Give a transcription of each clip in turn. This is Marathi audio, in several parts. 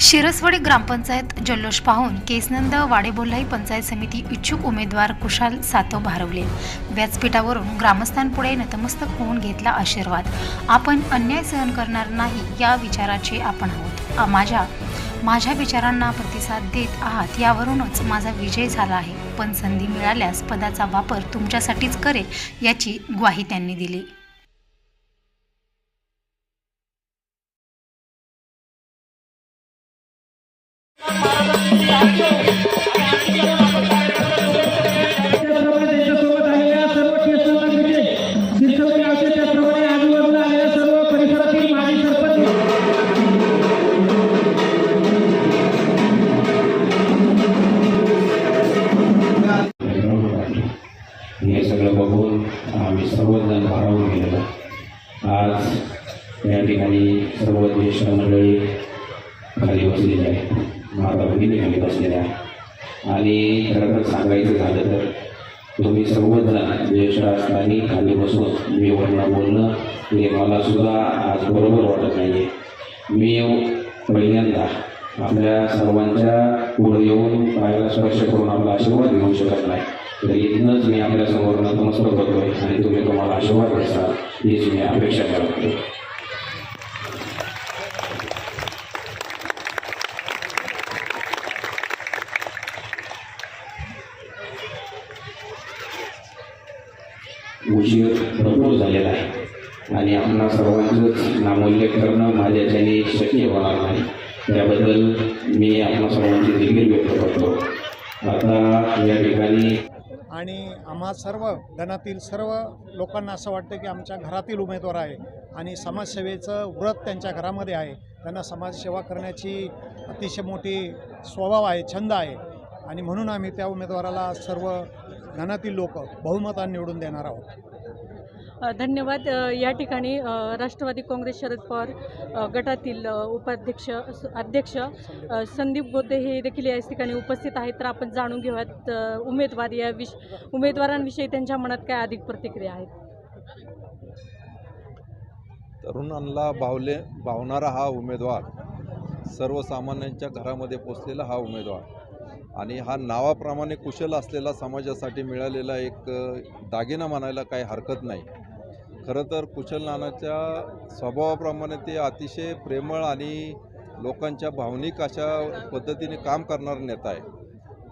शिरसवडी ग्रामपंचायत जल्लोष पाहून केसनंद वाडेबोलाई पंचायत समिती इच्छुक उमेदवार कुशाल सातव भारवले व्यासपीठावरून ग्रामस्थांपुढे नतमस्तक होऊन घेतला आशीर्वाद. आपण अन्याय सहन करणार नाही या विचाराचे आपण आहोत. माझ्या माझ्या विचारांना प्रतिसाद देत आहात यावरूनच माझा विजय झाला आहे. पण संधी मिळाल्यास पदाचा वापर तुमच्यासाठीच करेल याची ग्वाही त्यांनी दिली. हे सगळं बघून आम्ही सर्वजण भारावून गेलेलो. आज या ठिकाणी सर्व ज्येष्ठ मंडळी खाली बसलेली आहे माता भगिनी आम्ही बसलेल्या आहे. आणि खरं तर सांगायचं झालं तर तुम्ही सर्वजण ज्येष्ठ असताना खाली बसून मी वर्ण बोलणं हे मला सुद्धा आज बरोबर वाटत नाही आहे मी पहिल्यांदा आपल्या सर्वांच्या पुढे येऊन पायाला स्पर्श करून आपला आशीर्वाद घेऊ शकत नाही. तर इथूनच मी आपल्यासमोर नतमस्तक आहे आणि तुम्ही तुम्हाला आशीर्वाद द्याल हीच मी अपेक्षा करतो उशीर भरपूर झालेला आहे. आणि आपणा सर्वांचंच नामोल्लेख करणं माझ्याच्याने शक्य होणार नाही. त्याबद्दल मी आपणा सर्वांची दिलगिरी व्यक्त करतो. आता या ठिकाणी आणि आम्हा सर्व गणातील सर्व लोकांना असं वाटतं की आमच्या घरातील उमेदवार आहे आणि समाजसेवेचं व्रत त्यांच्या घरामध्ये आहे. त्यांना समाजसेवा करण्याची अतिशय मोठी स्वभाव आहे छंद आहे. आणि म्हणून आम्ही त्या उमेदवाराला सर्व गणातील लोक बहुमताने निवडून देणार आहोत. धन्यवाद. या ठिकाणी राष्ट्रवादी काँग्रेस शरद पवार गटातील उपाध्यक्ष अध्यक्ष संदीप गोते हे देखील या ठिकाणी उपस्थित आहेत. तर आपण जाणून घेऊयात उमेदवार या विष उमेदवारांविषयी त्यांच्या मनात काय अधिक प्रतिक्रिया आहेत? तरुणांना भावले भावणारा हा उमेदवार सर्वसामान्यांच्या घरामध्ये पोचलेला हा उमेदवार. आणि हा नावाप्रमाणे कुशल असलेला समाजासाठी मिळालेला एक दागिना म्हणायला काही हरकत नाही. खरं तर कुशल नानाच्या स्वभावाप्रमाणे ते अतिशय प्रेमळ आणि लोकांच्या भावनिक अशा पद्धतीने काम करणारा नेता आहे.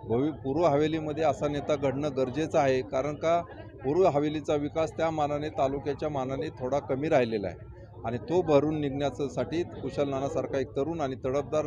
भवि पूर्व हवेलीमध्ये असा नेता घडणं गरजेचं आहे कारण का पूर्व हवेलीचा विकास त्या मानाने तालुक्याच्या मानाने थोडा कमी राहिलेला आहे. आणि तो भरून निघण्यासाठी कुशल नानासारखा एक तरुण आणि तडफदार